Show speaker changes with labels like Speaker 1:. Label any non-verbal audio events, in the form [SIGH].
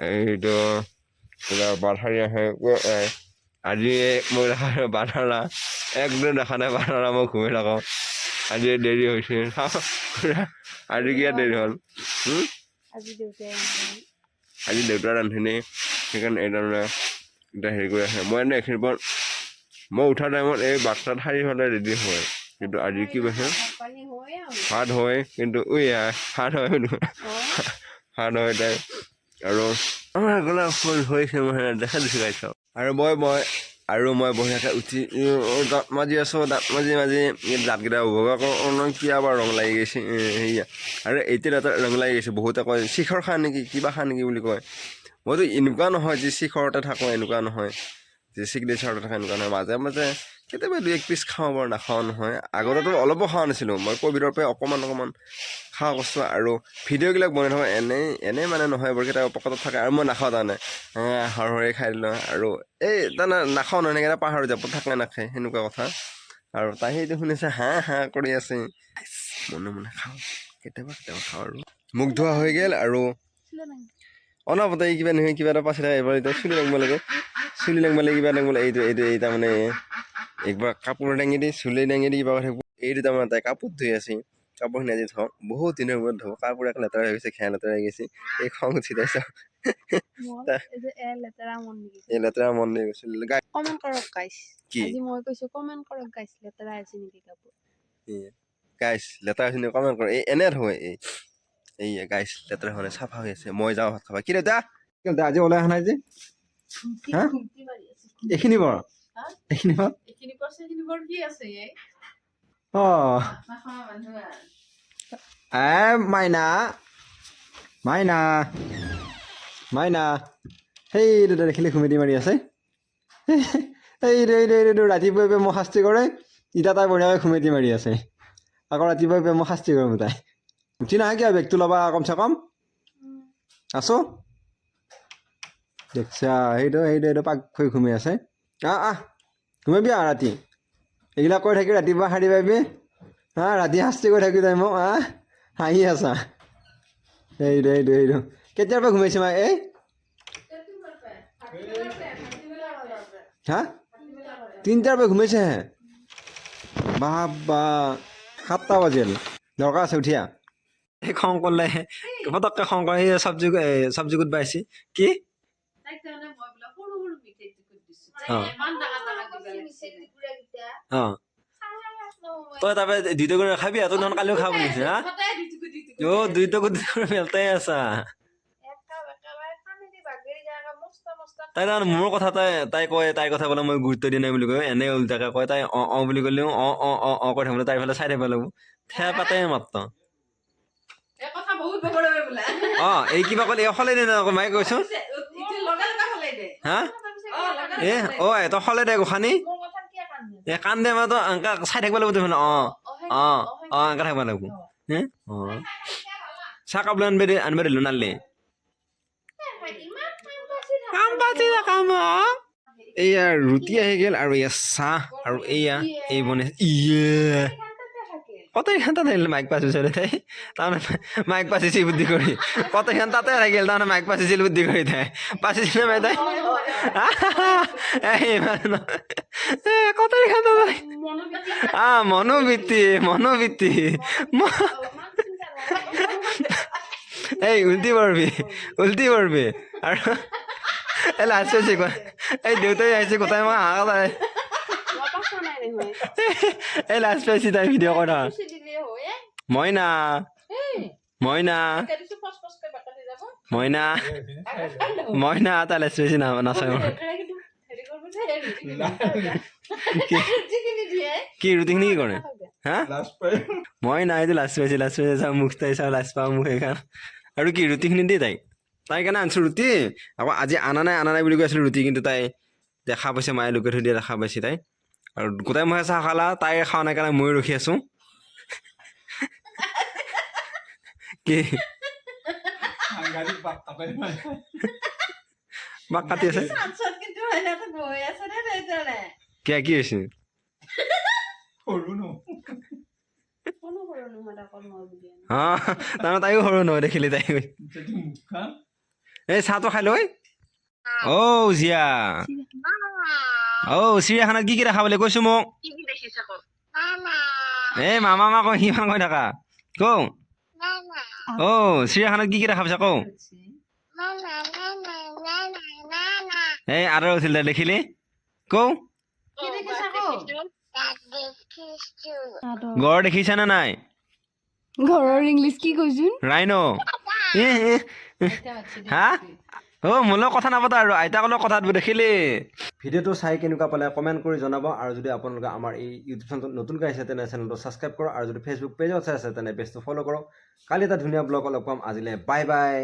Speaker 1: এইটো কিবা বাধাৰী আহে। আজি মই দেখা বাধাৰা একদম দেখা নাই বাধাৰা মই ঘূৰি থাকোঁ আজি দেৰি হৈছে। [LAUGHS] আজি কিয় দেৰি হ'ল?
Speaker 2: আজি
Speaker 1: দেউতাৰ ৰান্ধনি সেইকাৰণে এই তাৰমানে এতিয়া হেৰি কৰি আছে। মই এনে এইখিনি পৰা মই উঠা টাইমত এই বাচ্ছাত শাৰী হ'লে ৰেডি হয়। কিন্তু আজি কি পাইছে
Speaker 2: ভাত হয়ে
Speaker 1: কিন্তু উই ভাত হয়। ভাত হয় তাই। আৰু আমাৰ গলা ফুল হৈছে মই দেখা দিছোঁ গাই চাওঁ আৰু মই মই আৰু মই বঢ়িয়াকৈ উঠি দাঁত মাজি আছোঁ দাঁত মাজি মাজি দাঁতকেইটা উভগা কৰোঁ কিয় বা ৰং লাগি গৈছে সেয়া। আৰু এতিয়া দাঁতত ৰং লাগি গৈছে বহুতে কয় শিখৰ খা নেকি কিবা খা নেকি? বুলি কয়। মইতো এনেকুৱা নহয় যে শিখৰতে থাকোঁ এনেকুৱা নহয়। যে চিগনেচাৰতে থকা এনেকুৱা নহয় মাজে মাজে কেতিয়াবা দুই এক পিচ খাওঁ বাৰু নাখাওঁ নহয়। আগতেতো অলপো খোৱা নাছিলোঁ মই ক'ভিডৰ পৰা অকণমান অকণমান খোৱা কৈছোঁ আৰু ভিডিঅ'বিলাক বনাই থাকোঁ এনেই এনেই মানে নহয় বাৰু কেতিয়াবা পকেটত থাকে আৰু মই নাখাওঁ তাৰমানে। হৰহৰে খাই দিলোঁ আৰু এই তাৰমানে নাখাওঁ নহয় এনেকৈ পাহৰি যাব থাকলে নাখায় সেনেকুৱা কথা। আৰু তাই সেইটো শুনিছে হাঁ হাঁ কৰি আছে। মনে মনে খাওঁ কেতিয়াবা কেতিয়াবা খাওঁ আৰু। মুখ ধোৱা হৈ গ'ল আৰু অনাপতে কিবা নহয় কিবা এটা পাছি থাকে এবাৰ এতিয়া চুলি দাঙিব লাগে। চুলি দাঙিব লাগে কিবা দাঙিব এইটো এইটো এই তাৰমানে একবাৰ কাপোৰ দাঙি দি চুলি দাঙি দি কিবা কথা এইটো তাৰমানে তাই কাপোৰ ধুই আছে। কাপোৰখিনি আজি থওঁ বহুত দিনৰ মূৰত ধোওঁ কাপোৰ এক লেতেৰা হৈ গৈছে খেৰ লেতেৰা হৈ গৈছে। এই খং উঠি তাই চাওঁ
Speaker 2: এই লেতেৰা মন
Speaker 1: মন দি গৈছিল
Speaker 2: কমেণ্ট কৰক গাইছ
Speaker 1: কি?
Speaker 2: মই কৈছো কমেণ্ট কৰক গাইছ লেতেৰা আছে নেকি কাপোৰ?
Speaker 1: গাইছ লেতেৰা হৈছে নেকি? কমেণ্ট কৰে এই এনে থয় এই এই গাইছ লেতেৰা হোৱা চাফা হৈ আছে। মই যাওঁ ভাত খাবা। কি দেউতা আজি ওলাই অহা নাই যে? হা?
Speaker 2: ঘুমটি মাৰি আছে
Speaker 1: এইখিনি বৰ এইখিনি বৰ
Speaker 2: এই
Speaker 1: অঁ। এ মাইনা। মাইনা। মাইনা। সেই দাদা দেখিলে খুমেদি মাৰি আছে? এই এইটো এইটো এইটো ৰাতিপুৱাই পুৱাই মোক শাস্তি কৰে ইটা তাই বঢ়িয়াকৈ খুমেদি মাৰি আছে। আকৌ ৰাতিপুৱাই পুৱাই মোক শাস্তি কৰে তাই। উঠি নাহে কিয় বেগটো ল'বা কমচে কম। আছো? দেখছা, সেইটো সেইটো সেইটো পাক হৈ ঘুমি আছে। আহ আহ, ঘুমাবি আৰু ৰাতি। এইবিলাক কৰি থাকি ৰাতিপুৱা সাৰি পাবি। হা, ৰাতি শাস্তি কৰি থাকি তই মোক হা হাঁহি আছা। এইটো এইটো এইটো কেতিয়াৰ পৰা ঘুমাইছে মা এই হা? তিনিটাৰ পৰা ঘুমাইছেহে বাবা, সাতটা বাজিল। দৰকাৰ আছে, উঠিয়া। খং কৰিলে পটককৈ খং কৰে সেই চব্জি চব্জি গোট পাইছে কি? তই তাৰপৰা দুইটা কৰি খাবি আৰু তই কালিও খাব নিছে হা? অ'
Speaker 2: দিয়ে।
Speaker 1: কৰি মেলতাই আছা। তাই তাৰমানে মোৰ কথা তাই তাই কয় তাইৰ কথা বোলে মই গুৰুত্ব দিয়া নাই বুলি কয় এনে উল্টাকে কয় তাই অঁ অঁ বুলি ক'লেও অঁ অঁ অঁ অঁ কৈ থাকিবলৈ তাইৰ ফালে চাই থাকিব লাগিব। থে পাতে মাত্ৰ।
Speaker 2: এই কথা বহুত বগৰাবে বোলে।
Speaker 1: অঁ এই কিবা ক'লে এই সলাই দে আকৌ মায়ে কৈছোঁ।
Speaker 2: গোখানি
Speaker 1: এ
Speaker 2: কান্দে
Speaker 1: চাই থাকিব লাগিব অ।
Speaker 2: অ
Speaker 1: অ থাকিব লাগব। হ? চাহ কাপলৈ আনিব আনবা দিলো নালে
Speaker 2: কাম
Speaker 1: এইয়া ৰুটি আহি গেল আৰু এয়া চাহ আৰু এয়া এই বনাই
Speaker 2: কামতে থাকে।
Speaker 1: কত এখান তাতে মাইক পাচিছে তাই তাৰমানে মাইক পাচিছি বুদ্ধি কৰি কত এখান তাতে থাকিল তাৰমানে মাইক পাচিছিল বুদ্ধি কৰি তাই পাচিছিলে মাই তাই এই ইমান এ, কত এখান তাতে? আ, মনোবৃত্তি মনোবৃত্তি। ম-। এই, উল্টি পাৰবি উল্টি আৰু এই লাজ পাইছে এই দেউতাই আহিছে গোটাই মই হাঁহ তাই
Speaker 2: নহয়।
Speaker 1: এই লাজ পাইছে তাই
Speaker 2: হয়, এ।
Speaker 1: মইনা মইনা। মইনা মইনা তাই লাজ পাইছে না নাচাই। কি ৰুটিখিনি কি কৰে হা মই নাই এইটো লাজ পাইছে লাজ পাইছে চাওঁ মুখ তাই চাওঁ লাজ পাওঁ মোক সেইখন আৰু কি ৰুটিখিনি দিয়ে তাইক তাই কাৰণে আনিছোঁ ৰুটি আকৌ আজি আনা নাই আনা নাই বুলি কৈ আছিলোঁ ৰুটি কিন্তু তাই দেখা পাইছে মায়ে লুকাই থৈ দিয়া দেখা পাইছে তাই আৰু গোটাই মহে চাহ খালা তাই খাওঁ নাই কাৰণে ময়ো ৰখি আছোঁ। কি? বাক কাটি আছে?
Speaker 2: বহি আছে।
Speaker 1: কিয় কি হৈছে? তাৰমানে তাইও সৰু নহয় দেখিলি তাই। এই চাহটো খাই লৈ। অ' জিয়া। অ' চিৰিয়াখানাত কি কি দেখা বুলি কৈছো মোক? এই মামা। মামা কৈ সিমান কৈ থাকা। কওঁ? অ' চিৰিয়াখানাত কি কি দেখা পাইছা কওঁ? এই আৰু উঠিল দে দেখিলি? কওঁ?
Speaker 3: কি দেখিছা
Speaker 1: দেখিছানে নাই?
Speaker 4: ঘৰৰ ইংলিছ কি কৈছোন
Speaker 1: ৰাইন' এ এ হা? অ' লগত কথা নাপাতা আৰু আইতাকৰ লগত কথা পাতিব দেখিলি? ভিডিঅ'টো চাই কেনেকুৱা পালে কমেণ্ট কৰি জনাব আৰু যদি আপোনালোকে আমাৰ এই ইউটিউব চেনেলটো নতুনকৈ আহিছে তেনে চেনেলটো ছাবস্ক্ৰাইব কৰক আৰু যদি ফেচবুক পেজত চাই আছে তেনে পেজটো ফ'ল' কৰক। কালি এটা ধুনীয়া ব্লগ লগ পাম আজিলৈ বাই বাই